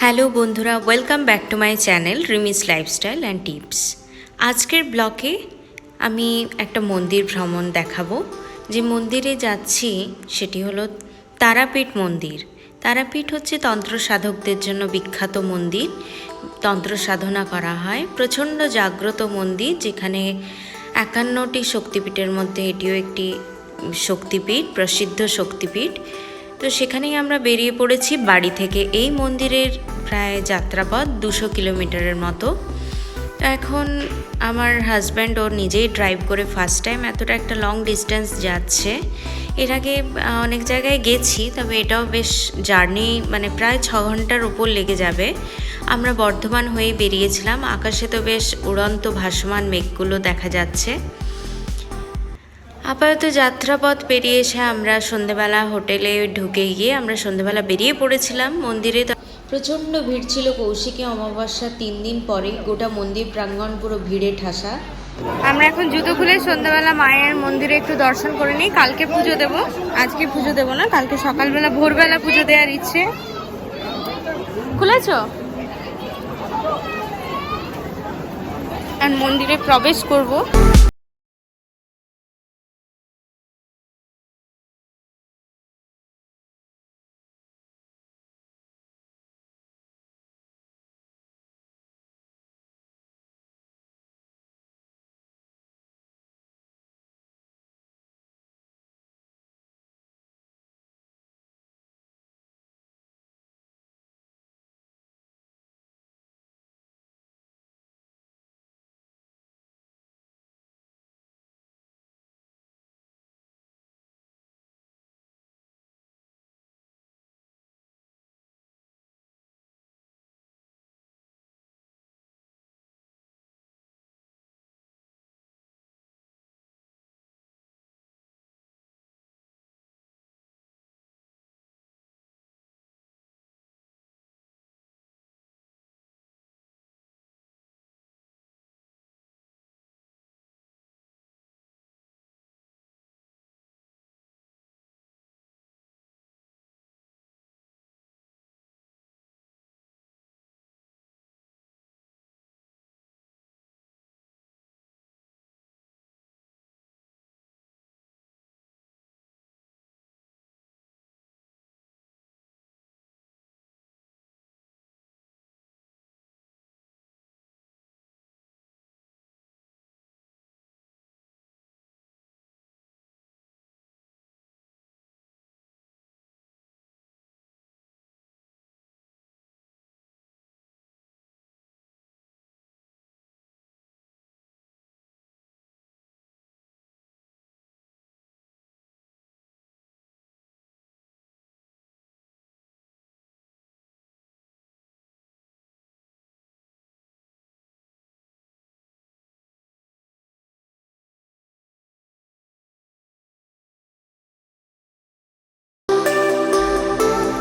Hello বন্ধুরা welcome back to my channel Rimi's lifestyle and tips আজকের ব্লকে আমি একটা মন্দির ভ্রমণ দেখাবো। যে মন্দিরে যাচ্ছি, সেটি হলো তারাপীঠ মন্দির। তারাপীঠ হচ্ছে তন্ত্র সাধকদের জন্য বিখ্যাত মন্দির। তন্ত্র সাধনা করা হয়। প্রচণ্ড জাগ্রত মন্দির, যেখানে একান্নটি শক্তিপীঠের মধ্যে এটিও একটি শক্তিপীঠ, প্রসিদ্ধ শক্তিপীঠ। তো সেখানেই আমরা বেরিয়ে পড়েছি বাড়ি থেকে। এই মন্দিরের প্রায় যাত্রাপথ দুশো কিলোমিটারের মতো। এখন আমার হাজব্যান্ড ও নিজেই ড্রাইভ করে ফার্স্ট টাইম এতটা একটা লং ডিস্টেন্স যাচ্ছে। এর আগে অনেক জায়গায় গেছি, তবে এটাও বেশ জার্নি মানে প্রায় ছ ঘণ্টার উপর লেগে যাবে। আমরা বর্ধমান হয়ে বেরিয়েছিলাম। আকাশে তো বেশ উড়ন্ত ভাসমান মেঘগুলো দেখা যাচ্ছে। আপাতত যাত্রাপথ পেরিয়ে এসে আমরা সন্ধেবেলা হোটেলে ঢুকে গিয়ে আমরা সন্ধেবেলা বেরিয়ে পড়েছিলাম মন্দিরে। প্রচণ্ড ভিড় ছিল কৌশিকী অমাবস্যা তিন দিন পরে। গোটা মন্দির প্রাঙ্গণ পুরো ভিড়ে ঠাসা। আমরা এখন জুতো খুলে সন্ধ্যাবেলা মায়ের মন্দিরে একটু দর্শন করে নিই। কালকে পুজো দেব। আজকে পুজো দেব না, কালকে সকালবেলা, ভোরবেলা পুজো দেওয়ার ইচ্ছে। খুলেছো? আর মন্দিরে প্রবেশ করব।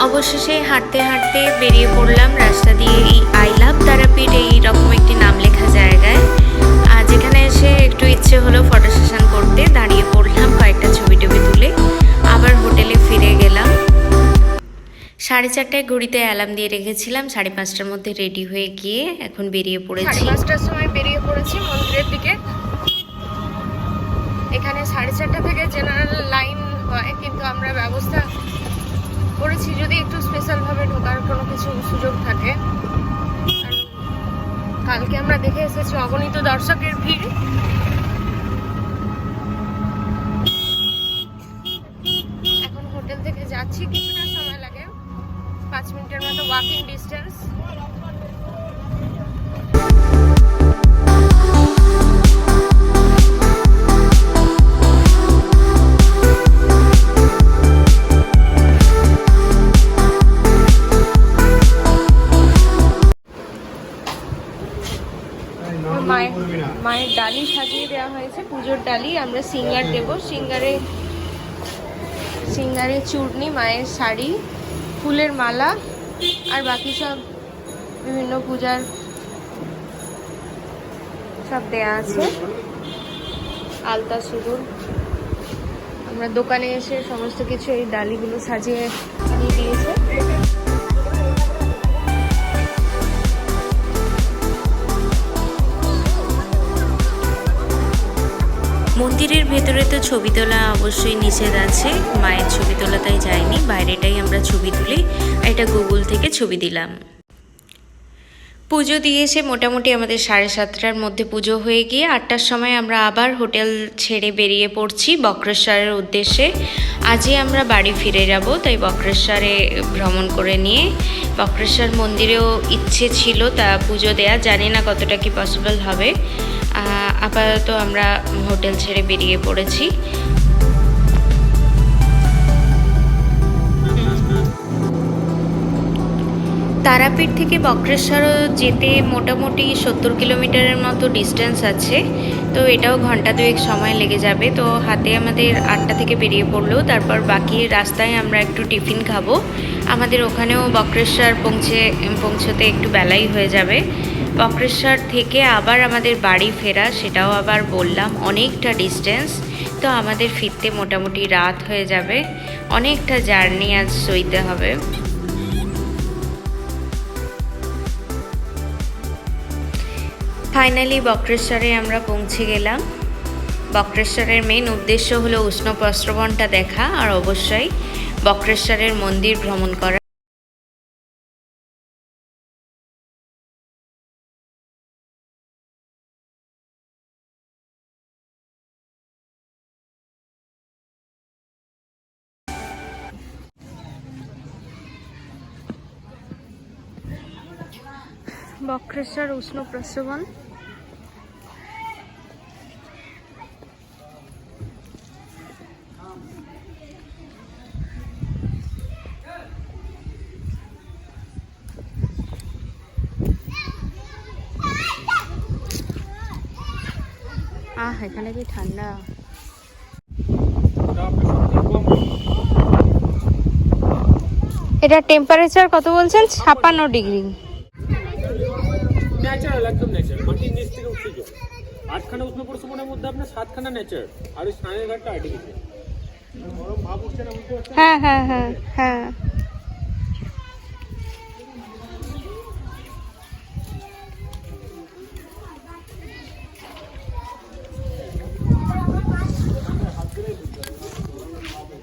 অবশেষে হাঁটতে হাঁটতে বেরিয়ে পড়লাম রাস্তা দিয়ে এই আই লাভ তারাপীঠ এই রকম একটি নাম লেখা জায়গায়। আর যেখানে এসে একটু ইচ্ছে হলো ফটো সেশন করতে। দাঁড়িয়ে পড়লাম কয়েকটা ছবি টবি তুলে। আবার হোটেলে ফিরে গেলাম। সাড়ে চারটায় ঘড়িতে অ্যালার্ম দিয়ে রেখেছিলাম। সাড়ে পাঁচটার মধ্যে রেডি হয়ে গিয়ে এখন বেরিয়ে পড়েছি। পাঁচটার সময় বেরিয়ে পড়েছি মন্দিরের দিকে। এখানে সাড়ে চারটা থেকে জেনারেল লাইন হয়, কিন্তু আমরা ব্যবস্থা করেছি, যদি একটু স্পেশাল ভাবে ঢোকার কোনো কিছু সুযোগ থাকে। কালকে আমরা দেখে এসেছি অগণিত দর্শকের ভিড়। এখন হোটেল থেকে যাচ্ছি, কিছুটা সময় লাগে। পাঁচ মিনিটের মতো ওয়াকিং ডিস্টেন্স মায়ের ডালি সাজিয়ে দেওয়া হয়েছে, পুজোর ডালি, আমরা সিঙ্গার দেব। সিঙ্গারে সিঙ্গারে চূর্ণি, মায়ের শাড়ি, ফুলের মালা, আর বাকি সব বিভিন্ন পূজার সব দেয়া আছে। আলতা সিঁদুর। আমরা দোকানে এসে সমস্ত কিছু এই ডালিগুলো সাজিয়ে দিয়ে দিয়েছে। ভেতরে তো ছবি তোলা অবশ্যই নিষেধ আছে। মায়ের ছবি তোলা তাই যায়নি, বাইরেটাই আমরা ছবি তুলি। এটা গুগল থেকে ছবি দিলাম। পুজো দিয়ে এসে মোটামুটি আমাদের সাড়ে সাতটার মধ্যে পুজো হয়ে গিয়ে আটটার সময় আমরা আবার হোটেল ছেড়ে বেরিয়ে পড়ছি বক্রেশ্বরের উদ্দেশ্যে। আজই আমরা বাড়ি ফিরে যাব, তাই বক্রেশ্বরে ভ্রমণ করে নিয়ে বক্রেশ্বর মন্দিরেও ইচ্ছে ছিল তা পুজো দেয়া। জানি না কতটা কি পসিবল হবে। আপাতত আমরা হোটেল ছেড়ে বেরিয়ে পড়েছি। তারাপীঠ থেকে বক্রেশ্বরও যেতে মোটামুটি সত্তর কিলোমিটারের মতো ডিস্টেন্স আছে। তো এটাও ঘণ্টা দুয়েক সময় লেগে যাবে। তো হাতে আমাদের আটটা থেকে বেরিয়ে পড়লেও তারপর বাকি রাস্তায় আমরা একটু টিফিন খাব। আমাদের ওখানেও বক্রেশ্বর পৌঁছে, পৌঁছতে একটু বেলাই হয়ে যাবে। বক্রেশ্বর থেকে আবার আমাদের বাড়ি ফেরা, সেটাও আবার বললাম, অনেকটা ডিস্টেন্স তো আমাদের ফিরতে মোটামুটি রাত হয়ে যাবে। অনেকটা জার্নি আজ সইতে হবে। ফাইনালি বক্রেশ্বরে আমরা পৌঁছে গেলাম। বক্রেশ্বরের মেন উদ্দেশ্য হলো উষ্ণ প্রস্রবণটা দেখা, আর অবশ্যই বক্রেশ্বরের মন্দির ভ্রমণ করা। বক্রেশ্বর উষ্ণ প্রস্রবণ আহ এখানে কি ঠান্ডা এটা টেম্পারেচার কত বলছেন? ছাপ্পান্ন ডিগ্রি। ন্যাচারাল একদম ন্যাচারাল মাটির নিচ থেকে উঠছে জল আটখানা উষ্ণ প্রসবনের মধ্যে আপনার সাতখানা ন্যাচারাল আর ওই স্নানের ঘাটটা আর্টিফিশিয়াল হ্যাঁ হ্যাঁ হ্যাঁ হ্যাঁ।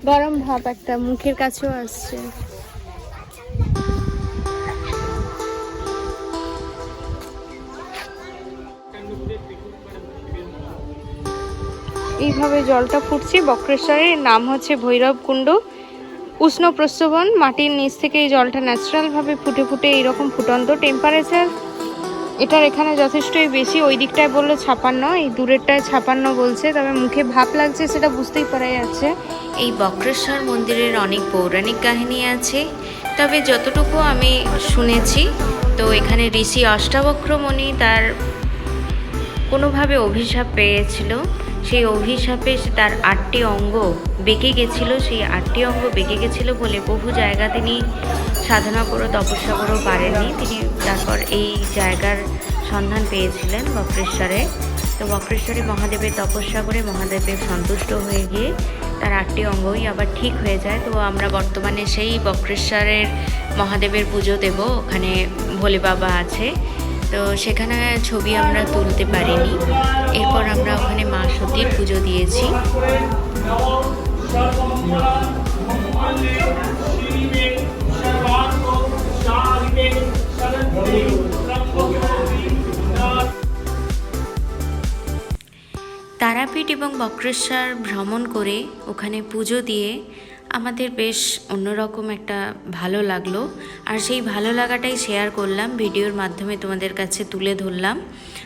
গরম ভাব একটা, মুখের কাছেও আসছে। এইভাবে জলটা ফুটছে। বক্রেশ্বরের নাম হচ্ছে ভৈরব কুণ্ড। উষ্ণ প্রস্রবণ, মাটির নিচ থেকে এই জলটা ন্যাচারালভাবে ফুটে ফুটে এইরকম ফুটন্ত টেম্পারেচার এটার এখানে যথেষ্টই বেশি, ওই দিকটায় বলল ছাপান্ন, এই দূরেরটায় ছাপান্ন বলছে, তবে মুখে ভাপ লাগছে সেটা বুঝতেই পারা যাচ্ছে। এই বক্রেশ্বর মন্দিরের অনেক পৌরাণিক কাহিনী আছে, তবে যতটুকু আমি শুনেছি, তো এখানে ঋষি অষ্টাবক্রমণি তার কোনোভাবে অভিশাপ পেয়েছিল। সেই অভিশাপে তার আটটি অঙ্গ বেঁকে গেছিল, সেই আটটি অঙ্গ বেঁকে গেছিল বলে বহু জায়গা তিনি সাধনা করে, তপস্যা করেও পারেননি। তিনি তারপর এই জায়গার সন্ধান পেয়েছিলেন বক্রেশ্বরে। তো বক্রেশ্বরে মহাদেবের তপস্যা করে মহাদেবের সন্তুষ্ট হয়ে গিয়ে তার আটটি অঙ্গই আবার ঠিক হয়ে যায়। তো আমরা বর্তমানে সেই বক্রেশ্বরের মহাদেবের পুজো দেব। ওখানে ভোলে বাবা আছে। তো সেখানে ছবি আমরা তুলতে পারিনি। এরপর আমরা ওখানে মা সতীর পুজো দিয়েছি। তারাপীঠ এবং বক্রেশ্বর ভ্রমণ করে ওখানে পুজো দিয়ে আমাদের বেশ অন্যরকম একটা ভালো লাগল। আর সেই ভালো লাগাটাই শেয়ার করলাম, ভিডিওর মাধ্যমে তোমাদের কাছে তুলে ধরলাম।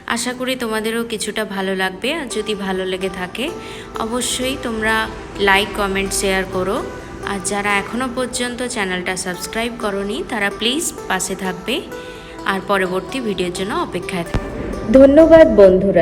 আশা করি তোমাদেরও কিছুটা ভালো লাগবে, আর যদি ভালো লেগে থাকে, অবশ্যই তোমরা লাইক কমেন্ট শেয়ার করো। আর যারা এখনও পর্যন্ত চ্যানেলটা সাবস্ক্রাইব করনি, তারা প্লিজ পাশে থাকবে। আর পরবর্তী ভিডিওর জন্য অপেক্ষায় থাকবে ধন্যবাদ বন্ধুরা।